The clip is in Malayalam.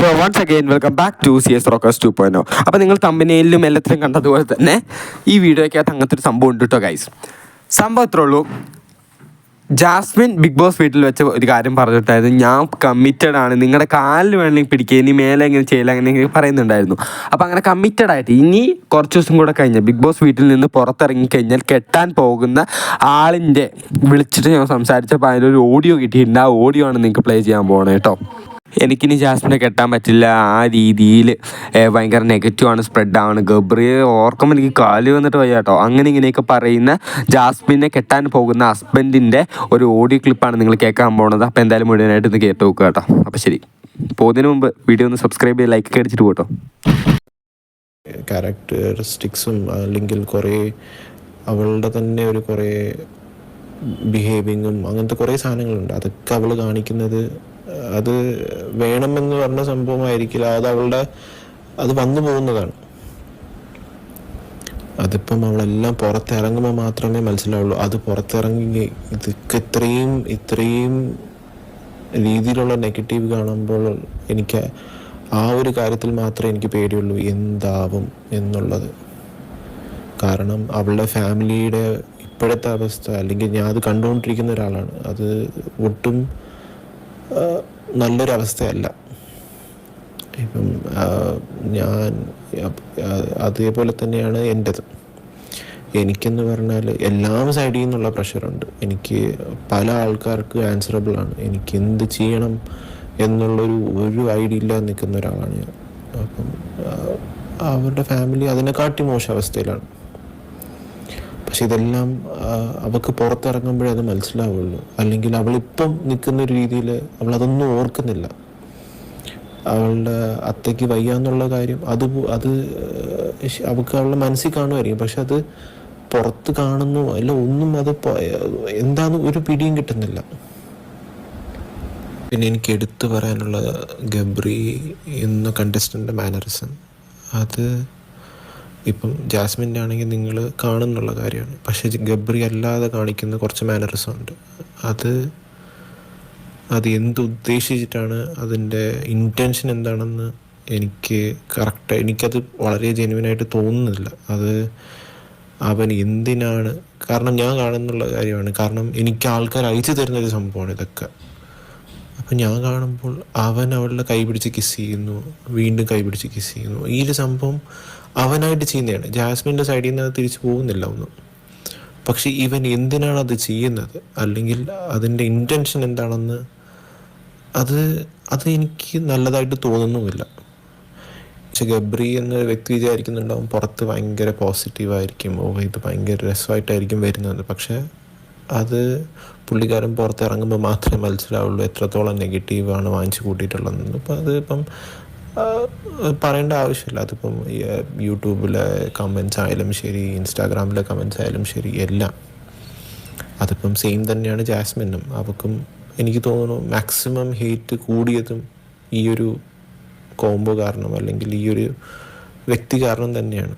So once again welcome back to C S rockers to പോയിനോ അപ്പോൾ നിങ്ങൾ തമ്പനയിലും എല്ലാത്തിലും കണ്ടതുപോലെ തന്നെ ഈ വീഡിയോയ്ക്കകത്ത് അങ്ങനത്തെ ഒരു സംഭവം ഉണ്ട് കേട്ടോ ഗൈസ് സംഭവം ഇത്രേ ഉള്ളൂ. ജാസ്മിൻ ബിഗ് ബോസ് വീട്ടിൽ വെച്ച ഒരു കാര്യം പറഞ്ഞിട്ടായിരുന്നു ഞാൻ കമ്മിറ്റഡ് ആണ്. നിങ്ങളുടെ കാലിൽ വേണമെങ്കിൽ പിടിക്കുക ഇനി മേലെ എങ്ങനെ ചെയ്യില്ല അങ്ങനെ പറയുന്നുണ്ടായിരുന്നു. അപ്പോൾ അങ്ങനെ കമ്മിറ്റഡ് ആയിട്ട് ഇനി കുറച്ച് ദിവസം കൂടെ കഴിഞ്ഞാൽ ബിഗ് ബോസ് വീട്ടിൽ നിന്ന് പുറത്തിറങ്ങി കഴിഞ്ഞാൽ കെട്ടാൻ പോകുന്ന ആളിന്റെ വിളിച്ചിട്ട് ഞാൻ സംസാരിച്ചപ്പോൾ അതിലൊരു ഓഡിയോ കിട്ടിയിട്ടുണ്ട്. ആ ഓഡിയോ ആണ് നിങ്ങൾക്ക് പ്ലേ ചെയ്യാൻ പോകണേ കേട്ടോ എനിക്കിനി ജാസ്മിനെ കെട്ടാൻ പറ്റില്ല. ആ രീതിയിൽ ഭയങ്കര നെഗറ്റീവാണ് സ്പ്രെഡാണ് ഗബ്രിയെ ഓർക്കുമ്പോൾ എനിക്ക് കാൽ വന്നിട്ട് വയ്യ കേട്ടോ. അങ്ങനെ ഇങ്ങനെയൊക്കെ പറയുന്ന ജാസ്മിനെ കെട്ടാൻ പോകുന്ന ഹസ്ബൻഡിന്റെ ഒരു ഓഡിയോ ക്ലിപ്പാണ് നിങ്ങൾ കേൾക്കാൻ പോകുന്നത് അപ്പോൾ എന്തായാലും മുഴുവനായിട്ട് ഇന്ന് കേട്ട് നോക്കുക കേട്ടോ. അപ്പോൾ ശരി. പോകുന്നതിന് മുമ്പ് വീഡിയോ ഒന്ന് സബ്സ്ക്രൈബ് ചെയ്ത് ലൈക്ക് അടിച്ചിട്ട് പോട്ടോ. ക്യാരക്ടറിസ്റ്റിക്സും അല്ലെങ്കിൽ കുറേ അവളുടെ തന്നെ ഒരു കുറേ ബിഹേവിങ്ങും അങ്ങനത്തെ കുറേ സാധനങ്ങളുണ്ട്. അതൊക്കെ അവൾ കാണിക്കുന്നത് അത് വേണമെന്ന് പറഞ്ഞ സംഭവമായിരിക്കില്ല. അത് അവളുടെ അത് വന്നു പോകുന്നതാണ്. അതിപ്പം അവളെല്ലാം പുറത്തിറങ്ങുമ്പോൾ മാത്രമേ മനസ്സിലാവുള്ളൂ. അത് പുറത്തിറങ്ങി ഇതൊക്കെ ഇത്രയും ഇത്രയും രീതിയിലുള്ള നെഗറ്റീവ് കാണുമ്പോൾ എനിക്ക് ആ ഒരു കാര്യത്തിൽ മാത്രമേ എനിക്ക് പേടിയുള്ളൂ. എന്താവും എന്നുള്ളത്. കാരണം അവളുടെ ഫാമിലിയുടെ ഇപ്പോഴത്തെ അവസ്ഥ അല്ലെങ്കിൽ ഞാൻ അത് കണ്ടുകൊണ്ടിരിക്കുന്ന ഒരാളാണ്. അത് ഒട്ടും ആ, നല്ലൊരവസ്ഥയല്ല. ഇപ്പം ഞാൻ അതേപോലെ തന്നെയാണ് എന്റെത് എനിക്കെന്ന് പറഞ്ഞാൽ എല്ലാ സൈഡിൽ നിന്നുള്ള പ്രഷറുണ്ട് എനിക്ക് പല ആൾക്കാർക്ക് ആൻസറബിൾ ആണ്. എനിക്ക് എന്ത് ചെയ്യണം എന്നുള്ളൊരു ഒരു ഐഡിയ ഇല്ലാതെ നിൽക്കുന്ന ഒരാളാണ് ഞാൻ. അപ്പം അവരുടെ ഫാമിലി അതിനെക്കാട്ടി മോശം അവസ്ഥയിലാണ്. പക്ഷെ ഇതെല്ലാം അവൾക്ക് പുറത്തിറങ്ങുമ്പോഴേ അത് മനസ്സിലാവുള്ളൂ. അല്ലെങ്കിൽ അവളിപ്പം നിൽക്കുന്ന ഒരു രീതിയിൽ അവൾ അതൊന്നും ഓർക്കുന്നില്ല. അവളുടെ അത്തയ്ക്ക് വയ്യ എന്നുള്ള കാര്യം അത് അത് അവൾക്ക് അവളുടെ മനസ്സിൽ കാണുമായിരിക്കും. പക്ഷെ അത് പുറത്ത് കാണുന്നു അല്ല ഒന്നും അത് എന്താന്ന് ഒരു പിടിയും കിട്ടുന്നില്ല. പിന്നെ എനിക്ക് എടുത്തു പറയാനുള്ള ഗബ്രി എന്ന കണ്ടസ്റ്റന്റെ മാനറിസം അത് ഇപ്പം ജാസ്മിന്റെ ആണെങ്കിൽ നിങ്ങൾ കാണുന്നുള്ള കാര്യമാണ്. പക്ഷേ ഗബ്രി അല്ലാതെ കാണിക്കുന്ന കുറച്ച് മാനറിസം ഉണ്ട്. അത് അത് ഉദ്ദേശിച്ചിട്ടാണ് അതിന്റെ ഇന്റൻഷൻ എന്താണെന്ന് എനിക്ക് കറക്റ്റ് എനിക്കത് വളരെ ജെനുവിനായിട്ട് തോന്നുന്നില്ല. അത് അവൻ എന്തിനാണ്? കാരണം ഞാൻ കാണുന്നുള്ള കാര്യമാണ്. കാരണം എനിക്ക് ആൾക്കാർ അയച്ചു തരുന്ന ഒരു സംഭവമാണ് ഇതൊക്കെ. അപ്പം ഞാൻ കാണുമ്പോൾ അവൻ അവളുടെ കൈ പിടിച്ച് കിസ് ചെയ്യുന്നു. വീണ്ടും കൈ പിടിച്ച് കിസ് ചെയ്യുന്നു. ഈ ഒരു സംഭവം അവനായിട്ട് ചെയ്യുന്നതാണ്. ജാസ്മിന്റെ സൈഡിൽ നിന്ന് അത് തിരിച്ചു പോകുന്നില്ല ഒന്നും. പക്ഷെ ഇവൻ എന്തിനാണ് അത് ചെയ്യുന്നത്? അല്ലെങ്കിൽ അതിന്റെ ഇന്റൻഷൻ എന്താണെന്ന് അത് അത് എനിക്ക് നല്ലതായിട്ട് തോന്നുന്നുമില്ല. പക്ഷെ ഗബ്രി എന്ന വ്യക്തി വിചാരിക്കുന്നുണ്ടാവും പുറത്ത് ഭയങ്കര പോസിറ്റീവായിരിക്കും ഓ ഇത് ഭയങ്കര രസമായിട്ടായിരിക്കും വരുന്നത്. പക്ഷെ അത് പുള്ളിക്കാരൻ പുറത്തിറങ്ങുമ്പോൾ മാത്രമേ മനസ്സിലാവുള്ളൂ എത്രത്തോളം നെഗറ്റീവാണ് വാങ്ങിച്ചു കൂട്ടിയിട്ടുള്ളതെന്ന്. അപ്പോൾ അത് ഇപ്പം പറയേണ്ട ആവശ്യമില്ല. അതിപ്പം യൂട്യൂബിലെ കമൻസ് ആയാലും ശരി ഇൻസ്റ്റാഗ്രാമിലെ കമൻസ് ആയാലും ശരി എല്ലാം. അതിപ്പം സെയിം തന്നെയാണ് ജാസ്മിനും. അവക്കും എനിക്ക് തോന്നുന്നു മാക്സിമം ഹേറ്റ് കൂടിയതും ഈ ഒരു കോംബോ കാരണം അല്ലെങ്കിൽ ഈ ഒരു വ്യക്തി കാരണം തന്നെയാണ്.